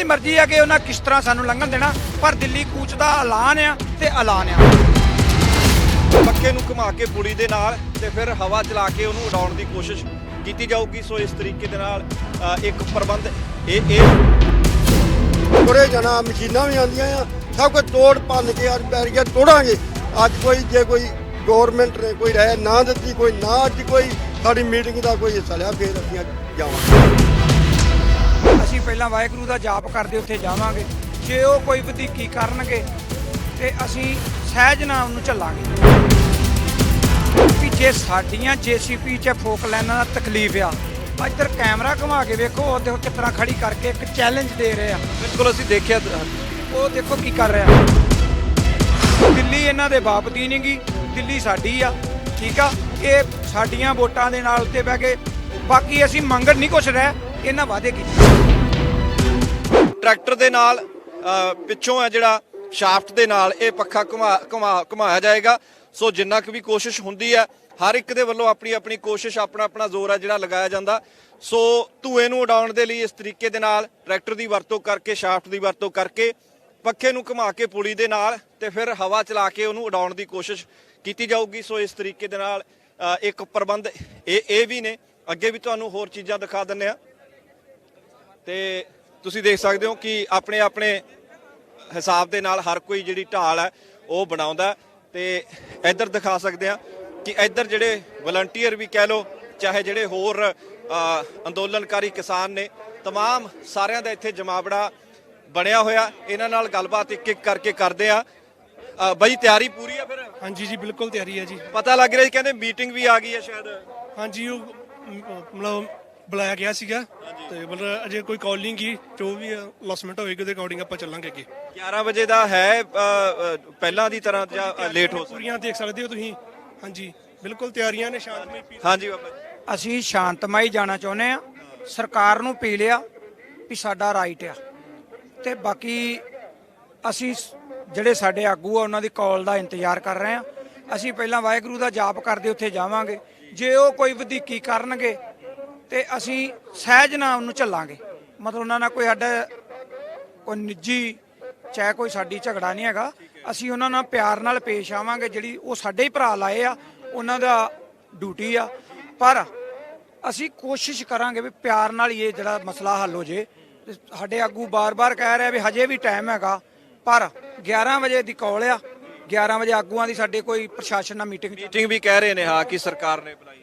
ਦੀ ਮਰਜ਼ੀ ਹੈ ਕਿ ਉਹਨਾਂ ਕਿਸ ਤਰ੍ਹਾਂ ਸਾਨੂੰ ਲੰਘਣ ਦੇਣਾ ਪਰ ਦਿੱਲੀ ਕੂਚ ਦਾ ਐਲਾਨ ਆ ਤੇ ਐਲਾਨ ਆ। ਪੱਕੇ ਨੂੰ ਘੁਮਾ ਕੇ ਪੁਲੀ ਦੇ ਨਾਲ ਤੇ ਫਿਰ ਹਵਾ ਚਲਾ ਕੇ ਉਹਨੂੰ ਉਡਾਉਣ ਦੀ ਕੋਸ਼ਿਸ਼ ਕੀਤੀ ਜਾਊਗੀ। ਸੋ ਇਸ ਤਰੀਕੇ ਦੇ ਨਾਲ ਅ, ਇੱਕ ਪ੍ਰਬੰਧ ਇਹ ਇਹ ਤੁਰੇ ਜਾਣਾ ਮਸ਼ੀਨਾਂ ਵੀ ਆਉਂਦੀਆਂ ਆ। ਸਭ ਕੁਝ ਤੋੜ ਭੰਨ ਕੇ ਅੱਜ ਬੈਰੀਅਰ ਤੋੜਾਂਗੇ। ਅੱਜ ਕੋਈ ਜੇ ਕੋਈ ਗਵਰਨਮੈਂਟ ਨੇ ਕੋਈ ਰਾਇ ਨਾ ਦਿੱਤੀ ਕੋਈ ਨਾ ਅੱਜ ਕੋਈ ਸਾਡੀ ਮੀਟਿੰਗ ਦਾ ਕੋਈ ਹਿੱਸਾ ਲਿਆ ਫੇਰ ਅਸੀਂ ਅੱਜ ਜਾਵਾਂਗੇ। ਅਸੀਂ ਪਹਿਲਾਂ ਵਾਹਿਗੁਰੂ ਦਾ ਜਾਪ ਕਰਦੇ ਉੱਥੇ ਜਾਵਾਂਗੇ। ਜੇ ਉਹ ਕੋਈ ਵਧੀਕੀ ਕਰਨਗੇ ਤੇ ਅਸੀਂ ਸਹਿਜ ਨਾਮ ਨੂੰ ਚੱਲਾਂਗੇ ਕਿ ਜੇ ਸਾਡੀਆਂ ਜੀਸੀਪੀ 'ਚ ਫੋਕ ਲੈਣਾ ਦਾ ਤਕਲੀਫ ਆ ਇੱਧਰ ਕੈਮਰਾ ਘੁਮਾ ਕੇ ਵੇਖੋ ਉਹ ਦੇਖੋ ਕਿਸ ਤਰ੍ਹਾਂ ਖੜੀ ਕਰਕੇ ਇੱਕ ਚੈਲੰਜ ਦੇ ਰਹੇ ਆ। ਬਿਲਕੁਲ ਅਸੀਂ ਦੇਖਿਆ ਉਹ ਦੇਖੋ ਕੀ ਕਰ ਰਿਹਾ। ਦਿੱਲੀ ਇਹਨਾਂ ਦੇ ਬਾਪ ਦੀ ਨਹੀਂਗੀ ਦਿੱਲੀ ਸਾਡੀ ਆ ਠੀਕ ਆ? ਇਹ ਸਾਡੀਆਂ ਵੋਟਾਂ ਦੇ ਨਾਲ ਉੱਤੇ ਬਹਿ ਕੇ ਬਾਕੀ ਅਸੀਂ ਮੰਗਣ ਨਹੀਂ ਕੁਛ ਰਹਿ ਇਹਨਾਂ ਵਾਅਦੇ ਕੀਤੇ ਟਰੈਕਟਰ ਦੇ ਨਾਲ ਪਿੱਛੋਂ ਹੈ ਜਿਹੜਾ ਸ਼ਾਫਟ ਦੇ ਨਾਲ ਇਹ ਪੱਖਾ ਘੁਮਾ ਘੁਮਾ, ਘੁਮਾਇਆ ਜਾਏਗਾ। ਸੋ ਜਿੰਨਾ ਕੁ ਵੀ ਕੋਸ਼ਿਸ਼ ਹੁੰਦੀ ਹੈ, ਹਰ ਇੱਕ ਦੇ ਵੱਲੋਂ ਆਪਣੀ ਆਪਣੀ ਕੋਸ਼ਿਸ਼, ਆਪਣਾ ਆਪਣਾ ਜ਼ੋਰ ਹੈ ਜਿਹੜਾ ਲਗਾਇਆ ਜਾਂਦਾ। ਸੋ ਧੂਏ ਨੂੰ ਉਡਾਉਣ ਦੇ ਲਈ ਇਸ ਤਰੀਕੇ ਦੇ ਨਾਲ ਟਰੈਕਟਰ ਦੀ ਵਰਤੋਂ ਕਰਕੇ, ਸ਼ਾਫਟ ਦੀ ਵਰਤੋਂ ਕਰਕੇ ਪੱਖੇ ਨੂੰ ਘੁਮਾ ਕੇ ਪੁਲੀ ਦੇ ਨਾਲ ਤੇ ਫਿਰ ਹਵਾ ਚਲਾ ਕੇ ਉਹਨੂੰ ਉਡਾਉਣ ਦੀ ਕੋਸ਼ਿਸ਼ ਕੀਤੀ ਜਾਊਗੀ। ਸੋ ਇਸ ਤਰੀਕੇ ਦੇ ਨਾਲ ਇੱਕ ਪ੍ਰਬੰਧ ਇਹ ਇਹ ਵੀ ਨੇ। ਅੱਗੇ ਵੀ ਤੁਹਾਨੂੰ ਹੋਰ ਚੀਜ਼ਾਂ ਦਿਖਾ ਦਿੰਨੇ ਆ ਤੇ ਤੁਸੀਂ ਦੇਖ ਸਕਦੇ ਹੋ ਕਿ ਆਪਣੇ ਆਪਣੇ ਹਿਸਾਬ ਦੇ ਨਾਲ ਹਰ ਕੋਈ ਜਿਹੜੀ ਢਾਲ ਹੈ ਉਹ ਬਣਾਉਂਦਾ ਹੈ ਤੇ ਇੱਧਰ ਦਿਖਾ ਸਕਦੇ ਆ ਕਿ ਇੱਧਰ ਜਿਹੜੇ ਵਲੰਟੀਅਰ ਵੀ ਕਹਿ ਲੋ ਚਾਹੇ ਜਿਹੜੇ ਹੋਰ ਅ, ਅੰਦੋਲਨਕਾਰੀ ਕਿਸਾਨ ਨੇ तमाम ਸਾਰਿਆਂ ਦਾ ਇੱਥੇ ਜਮਾਵੜਾ ਬਣਿਆ ਹੋਇਆ ਇਹਨਾਂ ਨਾਲ ਗੱਲਬਾਤ ਇੱਕ ਇੱਕ ਕਰਕੇ ਕਰਦੇ ਆ ਅ, ਬਾਈ ਤਿਆਰੀ ਪੂਰੀ ਆ ਫਿਰ ਹਾਂਜੀ ਜੀ ਬਿਲਕੁਲ ਤਿਆਰੀ ਹੈ ਜੀ ਪਤਾ ਲੱਗ ਰਿਹਾ ਜੀ ਕਹਿੰਦੇ ਮੀਟਿੰਗ ਵੀ ਆ ਗਈ ਹੈ ਸ਼ਾਇਦ ਹਾਂਜੀ ਉਹ ਮ, ਮਤਲਬ ਬੁਲਾਇਆ ਗਿਆ ਸੀਗਾ ਤੇ ਮਤਲਬ ਅਜੇ ਕੋਈ ਕਾਲ ਨਹੀਂ ਕੀ ਜੋ ਵੀ ਲੌਸਮੈਂਟ ਹੋਏਗੀ ਉਹਦੇ ਅਕੋਰਡਿੰਗ ਆਪਾਂ ਚੱਲਾਂਗੇ ਅੱਗੇ। 11 ਵਜੇ ਦਾ ਹੈ ਅ, ਪਹਿਲਾਂ ਦੀ ਤਰ੍ਹਾਂ ਜਾਂ ਲੇਟ ਹੋ ਸਕਦਾ? ਪੂਰੀਆਂ ਦੇਖ ਸਕਦੇ ਹੋ ਤੁਸੀਂ। ਹਾਂਜੀ ਬਿਲਕੁਲ ਤਿਆਰੀਆਂ ਨੇ ਸ਼ਾਂਤਮਈ ਪੀ- ਹਾਂਜੀ ਬਾਬਾ ਜੀ। ਅਸੀਂ ਸ਼ਾਂਤਮਈ ਜਾਣਾ ਚਾਹੁੰਦੇ ਆ ਸਰਕਾਰ ਨੂੰ ਪੀ ਲਿਆ ਵੀ ਸਾਡਾ ਰਾਈਟ ਆ। ਤੇ ਬਾਕੀ ਅਸੀਂ ਸ- ਜਿਹੜੇ ਸਾਡੇ ਆਗੂ ਆ ਉਹਨਾਂ ਦੀ ਕਾਲ ਦਾ ਇੰਤਜ਼ਾਰ ਕਰ ਰਹੇ ਆ ਅਸੀਂ ਪਹਿਲਾਂ ਵਾਹਿਗੁਰੂ ਦਾ ਜਾਪ ਕਰਦੇ ਉੱਥੇ ਜਾਵਾਂਗੇ। ਜੇ ਉਹ ਕੋਈ ਵਧੀਕੀ ਕਰਨਗੇ ਤੇ ਅਸੀਂ ਸਹਿਜ ਨਾਮ ਨੂੰ ਚੱਲਾਂਗੇ। ਮਤਲਬ ਉਹਨਾਂ ਨਾਲ ਕੋਈ ਸਾਡਾ ਕੋਈ ਨਿੱਜੀ ਚਾਹੇ ਕੋਈ ਸਾਡੀ ਝਗੜਾ ਨਹੀਂ ਹੈਗਾ। ਅਸੀਂ ਉਹਨਾਂ ਨਾਲ ਪਿਆਰ ਨਾਲ ਪੇਸ਼ ਆਵਾਂਗੇ ਜਿਹੜੀ ਉਹ ਸਾਡੇ ਹੀ ਭਰਾ ਲਾਏ ਆ ਉਹਨਾਂ ਦਾ ਡਿਊਟੀ ਆ। ਪਰ ਅਸੀਂ ਕੋਸ਼ਿਸ਼ ਕਰਾਂਗੇ ਵੀ ਪਿਆਰ ਨਾਲ ਇਹ ਜਿਹੜਾ ਮਸਲਾ ਹੱਲ ਹੋ ਜੇ। ਸਾਡੇ ਆਗੂ ਬਾਰ-ਬਾਰ ਕਹਿ ਰਹੇ ਵੀ ਹਜੇ ਵੀ ਟਾਈਮ ਹੈਗਾ ਪਰ 11 ਵਜੇ ਦੀ ਕਾਲ ਆ। 11 ਵਜੇ ਆਗੂਆਂ ਦੀ ਸਾਡੇ ਕੋਈ ਪ੍ਰਸ਼ਾਸਨ ਨਾਲ ਮੀਟਿੰਗ ਮੀਟਿੰਗ ਵੀ ਕਹਿ ਰਹੇ ਨੇ ਹਾਂ ਕਿ ਸਰਕਾਰ ਨੇ ਬੁਲਾਈ।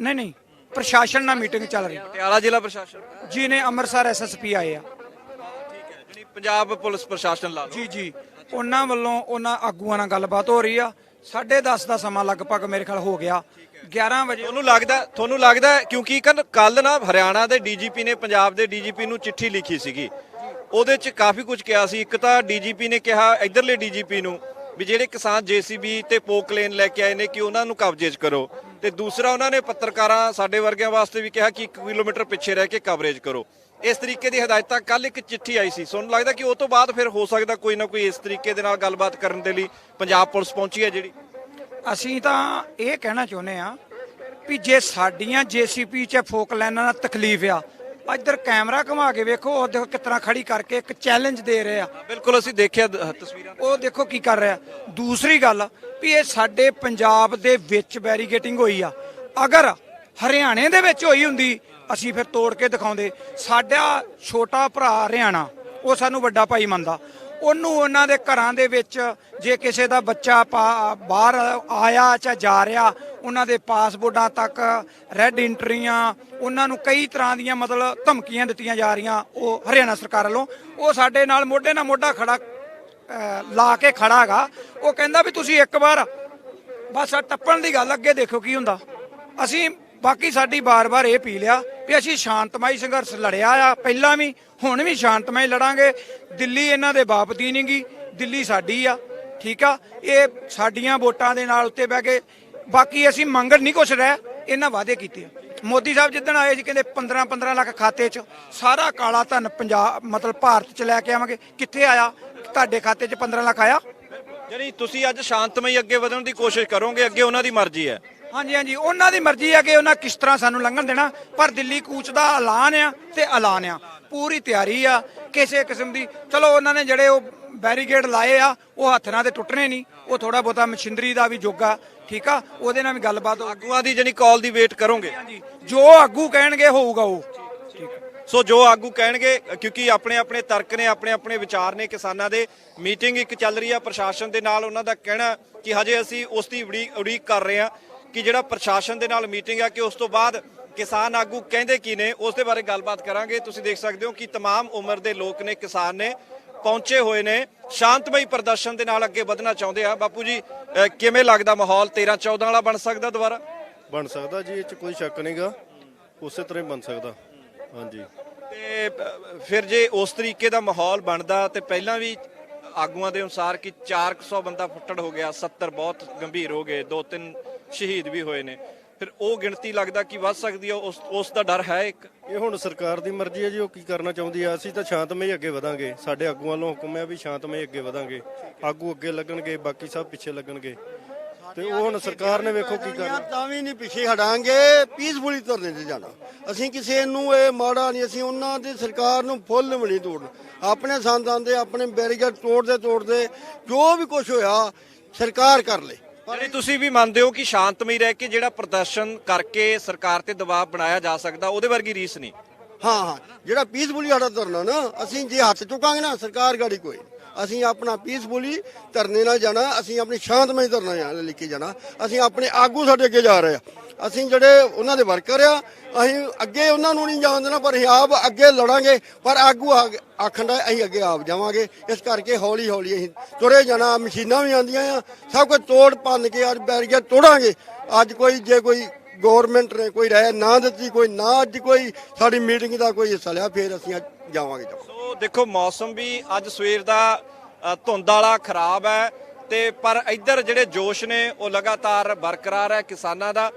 ਨਹੀਂ ਨਹੀਂ ਪ੍ਰਸ਼ਾਸਨ ਨਾਲ ਮੀਟਿੰਗ ਚੱਲ ਰਹੀ ਪਟਿਆਲਾ ਜ਼ਿਲ੍ਹਾ ਪ੍ਰਸ਼ਾਸਨ। ਜੀ ਨੇ ਅੰਮ੍ਰਿਤਸਰ ਐਸਐਸਪੀ ਆਏ ਆ। ਜਿਹੜੀ ਪੰਜਾਬ ਪੁਲਿਸ ਪ੍ਰਸ਼ਾਸਨ ਲਾ ਲਓ। ਜੀ ਜੀ। ਉਹਨਾਂ ਵੱਲੋਂ ਉਹਨਾਂ ਆਗੂਆਂ ਨਾਲ ਗੱਲਬਾਤ ਹੋ ਰਹੀ ਆ। 10:30 ਦਾ ਸਮਾਂ ਲਗਭਗ ਮੇਰੇ ਖਿਆਲ ਹੋ ਗਿਆ। 11 ਵਜੇ ਤੁਹਾਨੂੰ ਲੱਗਦਾ ਤੁਹਾਨੂੰ ਲੱਗਦਾ ਕਿਉਂਕਿ ਕੱਲ ਨਾ ਹਰਿਆਣਾ ਦੇ ਡੀਜੀਪੀ ਨੇ ਪੰਜਾਬ ਦੇ ਡੀਜੀਪੀ ਨੂੰ ਚਿੱਠੀ ਲਿਖੀ ਸੀਗੀ। ਉਹਦੇ 'ਚ ਕਾਫੀ ਕੁਝ ਕਿਹਾ ਸੀ। ਇੱਕ ਤਾਂ ਡੀਜੀਪੀ ਨੇ ਕਿਹਾ ਇਧਰਲੇ ਡੀਜੀਪੀ ਨੂੰ ਵੀ ਜਿਹੜੇ ਕਿਸਾਨ ਜੀਸੀਬੀ ਤੇ ਪੋਕਲੇਨ ਲੈ ਕੇ ਆਏ ਨੇ ਕਿ ਉਹਨਾਂ ਨੂੰ ਕਬਜ਼ੇ 'ਚ ਕਰੋ। ਤੇ ਦੂਸਰਾ ਉਹਨਾਂ ਨੇ ਪੱਤਰਕਾਰਾਂ ਸਾਡੇ ਵਰਗਿਆਂ ਵਾਸਤੇ ਵੀ ਕਿਹਾ ਕਿ 1 ਕਿਲੋਮੀਟਰ ਪਿੱਛੇ ਰਹਿ ਕੇ ਕਵਰੇਜ ਕਰੋ। ਇਸ ਤਰੀਕੇ ਦੀ ਹਦਾਇਤਾਂ ਕੱਲ ਇੱਕ ਚਿੱਠੀ ਆਈ ਸੀ। ਤੁਹਾਨੂੰ ਲੱਗਦਾ ਕਿ ਉਹ ਤੋਂ ਬਾਅਦ ਫਿਰ ਹੋ ਸਕਦਾ ਕੋਈ ਨਾ ਕੋਈ ਇਸ ਤਰੀਕੇ ਦੇ ਨਾਲ ਗੱਲਬਾਤ ਕਰਨ ਦੇ ਲਈ ਪੰਜਾਬ ਪੁਲਿਸ ਪਹੁੰਚੀ ਹੈ ਜਿਹੜੀ। ਅਸੀਂ ਤਾਂ ਇਹ ਕਹਿਣਾ ਚਾਹੁੰਦੇ ਆ ਵੀ ਜੇ ਸਾਡੀਆਂ ਜੀਸੀਪੀ 'ਚ ਫੋਕ ਲੈਣਾ ਨਾਲ ਤਕਲੀਫ ਆ ਇੱਧਰ ਕੈਮਰਾ ਘੁਮਾ ਕੇ ਵੇਖੋ ਉਹ ਦੇਖੋ ਕਿਸ ਤਰ੍ਹਾਂ ਖੜੀ ਕਰਕੇ ਇੱਕ ਚੈਲੰਜ ਦੇ ਰਹੇ ਆ। ਬਿਲਕੁਲ ਅਸੀਂ ਦੇਖਿਆ ਦ- ਤਸਵੀਰਾਂ ਉਹ ਦੇਖੋ ਕੀ ਕਰ ਰਿਹਾ। ਦੂਸਰੀ ਗੱਲ ਵੀ ਇਹ ਸਾਡੇ ਪੰਜਾਬ ਦੇ ਵਿੱਚ ਬੈਰੀਗੇਟਿੰਗ ਹੋਈ ਆ। ਅਗਰ ਹਰਿਆਣੇ ਦੇ ਵਿੱਚ ਹੋਈ ਹੁੰਦੀ ਅਸੀਂ ਫਿਰ ਤੋੜ ਕੇ ਦਿਖਾਉਂਦੇ। ਸਾਡਾ ਛੋਟਾ ਭਰਾ ਹਰਿਆਣਾ ਉਹ ਸਾਨੂੰ ਵੱਡਾ ਭਾਈ ਮੰਨਦਾ। ਉਹਨੂੰ ਉਹਨਾਂ ਦੇ ਘਰਾਂ ਦੇ ਵਿੱਚ ਜੇ ਕਿਸੇ ਦਾ ਬੱਚਾ ਪਾ- ਬਾਹਰ ਆਇਆ ਜਾਂ ਜਾ ਰਿਹਾ, ਉਹਨਾਂ ਦੇ ਪਾਸਪੋਰਟਾਂ ਤੱਕ ਰੈੱਡ ਇੰਟਰੀਆਂ ਉਹਨਾਂ ਨੂੰ ਕਈ ਤਰ੍ਹਾਂ ਦੀਆਂ ਮਤਲਬ ਧਮਕੀਆਂ ਦਿੱਤੀਆਂ ਜਾ ਰਹੀਆਂ ਉਹ ਹਰਿਆਣਾ ਸਰਕਾਰ ਵੱਲੋਂ। ਉਹ ਸਾਡੇ ਨਾਲ ਮੋਢੇ ਨਾਲ ਮੋਢਾ ਖੜਾ ਲਾ ਕੇ ਖੜਾ ਹੈਗਾ। ਉਹ ਕਹਿੰਦਾ ਵੀ ਤੁਸੀਂ ਇੱਕ ਵਾਰ ਬਸ ਟੱਪਣ ਦੀ ਗੱਲ, ਅੱਗੇ ਦੇਖੋ ਕੀ ਹੁੰਦਾ। ਅਸੀਂ ਬਾਕੀ ਸਾਡੀ ਬਾਰ-ਬਾਰ ਇਹ ਪੀ ਲਿਆ ਵੀ ਅਸੀਂ ਸ਼ਾਂਤਮਈ ਸੰਘਰਸ਼ ਲੜਿਆ ਆ, ਪਹਿਲਾਂ ਵੀ, ਹੁਣ ਵੀ ਸ਼ਾਂਤਮਈ ਲੜਾਂਗੇ। ਦਿੱਲੀ ਇਹਨਾਂ ਦੇ ਬਾਪ ਦੀ ਨਹੀਂਗੀ ਦਿੱਲੀ ਸਾਡੀ ਆ, ਠੀਕ ਆ? ਇਹ ਸਾਡੀਆਂ ਵੋਟਾਂ ਦੇ ਨਾਲ ਉੱਤੇ ਬਹਿ ਕੇ, ਬਾਕੀ ਅਸੀਂ ਮੰਗਣ ਨਹੀਂ ਕੁਛ ਰਹਿ, ਇਹਨਾਂ ਵਾਅਦੇ ਕੀਤੇ ਮੋਦੀ ਸਾਹਿਬ ਜਿੱਦਣ ਆਏ ਸੀ, ਕਹਿੰਦੇ 15 15 ਲੱਖ ਖਾਤੇ 'ਚ, ਸਾਰਾ ਕਾਲਾ ਧਨ ਪੰਜਾਬ, ਮਤਲਬ ਭਾਰਤ 'ਚ ਲੈ ਕੇ ਆਵਾਂਗੇ। ਕਿੱਥੇ ਆਇਆ? ਤੁਹਾਡੇ ਖਾਤੇ 'ਚ 15 ਲੱਖ ਆਇਆ? ਜਿਹੜੀ ਤੁਸੀਂ ਅੱਜ ਸ਼ਾਂਤਮਈ ਅੱਗੇ ਵਧਣ ਦੀ ਕੋਸ਼ਿਸ਼ ਕਰੋਗੇ, ਅੱਗੇ ਉਹਨਾਂ ਦੀ ਮਰਜ਼ੀ ਹੈ। ਹਾਂਜੀ ਹਾਂਜੀ। ਉਹਨਾਂ ਦੀ ਮਰਜ਼ੀ ਹੈ ਕਿ ਉਹਨਾਂ ਕਿਸ ਤਰ੍ਹਾਂ ਸਾਨੂੰ ਲੰਘਣ ਦੇਣਾ ਪਰ ਦਿੱਲੀ ਕੂਚ ਦਾ ਐਲਾਨ ਆ ਤੇ ਐਲਾਨ ਆ। ਪੂਰੀ ਤਿਆਰੀ ਆ ਕਿਸੇ ਕਿਸਮ ਦੀ। ਚਲੋ ਉਹਨਾਂ ਨੇ ਜਿਹੜੇ ਉਹ ਬੈਰੀਕੇਡ ਲਾਏ ਆ ਉਹ ਹੱਥ ਨਾਲ ਤੇ ਟੁੱਟਣੇ ਨਹੀਂ। ਉਹ ਥੋੜਾ ਬਹੁਤਾ ਮਸ਼ੀਨਰੀ ਦਾ ਵੀ ਜੋਗਾ ਠੀਕ ਆ? ਉਹਦੇ ਨਾਲ ਵੀ ਗੱਲਬਾਤ ਆਗੂਆਂ ਦੀ ਜਾਨੀ ਕਾਲ ਦੀ ਵੇਟ ਕਰੋਗੇ। ਹਾਂਜੀ ਜੋ ਆਗੂ ਕਹਿਣਗੇ ਹੋਊਗਾ ਉਹ। ਸੋ ਜੋ ਆਗੂ ਕਹਿਣਗੇ ਕਿਉਂਕਿ ਆਪਣੇ ਆਪਣੇ ਤਰਕ ਨੇ ਆਪਣੇ ਆਪਣੇ ਵਿਚਾਰ ਨੇ ਕਿਸਾਨਾਂ ਦੇ। ਮੀਟਿੰਗ ਇੱਕ ਚੱਲ ਰਹੀ ਆ ਪ੍ਰਸ਼ਾਸਨ ਦੇ ਨਾਲ ਉਹਨਾਂ ਦਾ ਕਹਿਣਾ ਕਿ ਹਜੇ ਅਸੀਂ ਉਸ ਦੀ ਉਡੀਕ ਕਰ ਰਹੇ ਹਾਂ। ਕਿ ਜਿਹੜਾ ਪ੍ਰਸ਼ਾਸਨ ਦੇ ਨਾਲ ਮੀਟਿੰਗ ਆ ਕਿ ਉਸ ਤੋਂ ਬਾਅਦ ਕਿਸਾਨ ਆਗੂ ਕਹਿੰਦੇ ਕੀ ਨੇ ਉਸ ਦੇ ਬਾਰੇ ਗੱਲਬਾਤ ਕਰਾਂਗੇ ਤੁਸੀਂ ਦੇਖ ਸਕਦੇ ਹੋ ਕਿ तमाम ਉਮਰ ਦੇ ਲੋਕ ਨੇ ਕਿਸਾਨ ਨੇ ਪਹੁੰਚੇ ਹੋਏ ਨੇ ਸ਼ਾਂਤਮਈ ਪ੍ਰਦਰਸ਼ਨ ਦੇ ਨਾਲ ਅੱਗੇ ਵਧਣਾ ਚਾਹੁੰਦੇ ਆ ਬਾਪੂ ਜੀ ਅਹ ਕਿਵੇਂ ਲੱਗਦਾ ਮਾਹੌਲ 13 14 ਵਾਲਾ ਬਣ ਸਕਦਾ ਦੁਬਾਰਾ ਬਣ ਸਕਦਾ ਜੀ ਇਹ ਚ ਕੋਈ ਸ਼ੱਕ ਨਹੀਂਗਾ ਉਸੇ ਤਰ੍ਹਾਂ ਹੀ ਬਣ ਸਕਦਾ ਹਾਂਜੀ ਤੇ ਅਹ, ਫਿਰ ਜੇ ਉਸ ਤਰੀਕੇ ਦਾ ਮਾਹੌਲ ਬਣਦਾ ਤੇ ਪਹਿਲਾਂ ਵੀ ਆਗੂਆਂ ਦੇ ਅਨੁਸਾਰ ਕਿ 400 ਬੰਦਾ ਫੁੱਟੜ ਹੋ ਗਿਆ 70 ਬਹੁਤ ਗੰਭੀਰ ਹੋ ਗਏ ਦੋ ਤਿੰਨ ਸ਼ਹੀਦ ਵੀ ਹੋਏ ਨੇ। ਫਿਰ ਉਹ ਗਿਣਤੀ ਲੱਗਦਾ ਕਿ ਵੱਧ ਸਕਦੀ ਹੈ ਉਸ ਉਸ ਦਾ ਡਰ ਹੈ ਇੱਕ? ਇਹ ਹੁਣ ਸਰਕਾਰ ਦੀ ਮਰਜ਼ੀ ਹੈ ਜੀ ਉਹ ਕੀ ਕਰਨਾ ਚਾਹੁੰਦੀ ਆ। ਅਸੀਂ ਤਾਂ ਸ਼ਾਂਤਮਈ ਅੱਗੇ ਵਧਾਂਗੇ। ਸਾਡੇ ਆਗੂਆਂ ਵੱਲੋਂ ਹੁਕਮ ਹੈ ਵੀ ਸ਼ਾਂਤਮਈ ਅੱਗੇ ਵਧਾਂਗੇ। ਆਗੂ ਅੱਗੇ ਲੱਗਣਗੇ ਬਾਕੀ ਸਭ ਪਿੱਛੇ ਲੱਗਣਗੇ। ਤੇ ਉਹ ਹੁਣ ਸਰਕਾਰ ਨੇ ਵੇਖੋ ਕੀ ਕਰਨਾ। ਤਾਂ ਵੀ ਨਹੀਂ ਪਿੱਛੇ ਹਟਾਂਗੇ ਪੀਸਫੁਲੀ ਧਰਨੇ ਤੇ ਜਾਣਾ। ਅਸੀਂ ਕਿਸੇ ਨੂੰ ਇਹ ਮਾੜਾ ਨਹੀਂ ਅਸੀਂ ਉਹਨਾਂ ਦੀ ਸਰਕਾਰ ਨੂੰ ਫੁੱਲ ਵੀ ਨਹੀਂ ਤੋੜਨਾ। ਆਪਣੇ ਸੰਦਾਂ ਦੇ ਆਪਣੇ ਬੈਰੀਕੇਡ ਤੋੜਦੇ ਤੋੜਦੇ ਜੋ ਵੀ ਕੁਝ ਹੋਇਆ ਸਰਕਾਰ ਕਰ ਲੇ। ਜਿਹੜੀ ਤੁਸੀਂ ਵੀ ਮੰਨਦੇ ਹੋ ਕਿ ਸ਼ਾਂਤਮਈ ਰਹਿ ਕੇ ਜਿਹੜਾ ਪ੍ਰਦਰਸ਼ਨ ਕਰਕੇ ਸਰਕਾਰ ਤੇ ਦਬਾਅ ਬਣਾਇਆ ਜਾ ਸਕਦਾ, ਉਹਦੇ ਵਰਗੀ ਰੀਸ ਨਹੀਂ। ਹਾਂ ਹਾਂ। ਜਿਹੜਾ ਪੀਸਫੁਲੀ ਸਾਡਾ ਧਰਨਾ ਨਾ, ਅਸੀਂ ਜੇ ਹੱਥ ਚੁੱਕਾਂਗੇ ਨਾ, ਸਰਕਾਰ ਗਾੜੀ ਕੋਈ ਅਸੀਂ ਆਪਣਾ ਪੀਸਫੁਲੀ ਧਰਨੇ ਨਾਲ ਜਾਣਾ, ਅਸੀਂ ਆਪਣੀ ਸ਼ਾਂਤਮਈ ਧਰਨਾ ਨਾਲ ਲੈ ਕੇ ਜਾਣਾ। ਅਸੀਂ ਆਪਣੇ ਆਗੂ ਸਾਡੇ ਅੱਗੇ ਜਾ ਰਹੇ ਆ। ਅਸੀਂ ਜਿਹੜੇ ਉਹਨਾਂ ਦੇ ਵਰਕਰ ਆ, ਅਸੀਂ ਅੱਗੇ ਉਹਨਾਂ ਨੂੰ ਨਹੀਂ ਜਾਣ ਦੇਣਾ, ਪਰ ਅਸੀਂ ਆਪ ਅੱਗੇ ਲੜਾਂਗੇ, ਪਰ ਆਗੂ ਆ- ਆਖਣ ਦਾ ਅਸੀਂ ਅੱਗੇ ਆਪ ਜਾਵਾਂਗੇ। ਇਸ ਕਰਕੇ ਹੌਲੀ ਹੌਲੀ ਅਸੀਂ ਤੁਰੇ ਜਾਣਾ, ਮਸ਼ੀਨਾਂ ਵੀ ਆਉਂਦੀਆਂ ਆ, ਸਭ ਕੁਝ ਤੋੜ ਭੰਨ ਕੇ ਅੱਜ ਬੈਰੀਅਰ ਤੋੜਾਂਗੇ। ਅੱਜ ਕੋਈ, ਜੇ ਕੋਈ ਗਵਰਨਮੈਂਟ ਨੇ ਕੋਈ ਰਾਇ ਨਾ ਦਿੱਤੀ, ਕੋਈ ਨਾ ਅੱਜ ਕੋਈ ਸਾਡੀ ਮੀਟਿੰਗ ਦਾ ਕੋਈ ਹਿੱਸਾ ਲਿਆ, ਫਿਰ ਅਸੀਂ ਅੱਜ ਜਾਵਾਂਗੇ ਸੋ ਦੇਖੋ, ਮੌਸਮ ਵੀ ਅੱਜ ਸਵੇਰ ਦਾ ਧੁੰਦ ਵਾਲਾ ਖਰਾਬ ਹੈ ਤੇ ਪਰ ਇੱਧਰ ਜਿਹੜੇ ਜੋਸ਼ ਨੇ, ਉਹ ਲਗਾਤਾਰ ਬਰਕਰਾਰ ਹੈ ਕਿਸਾਨਾਂ ਦਾ।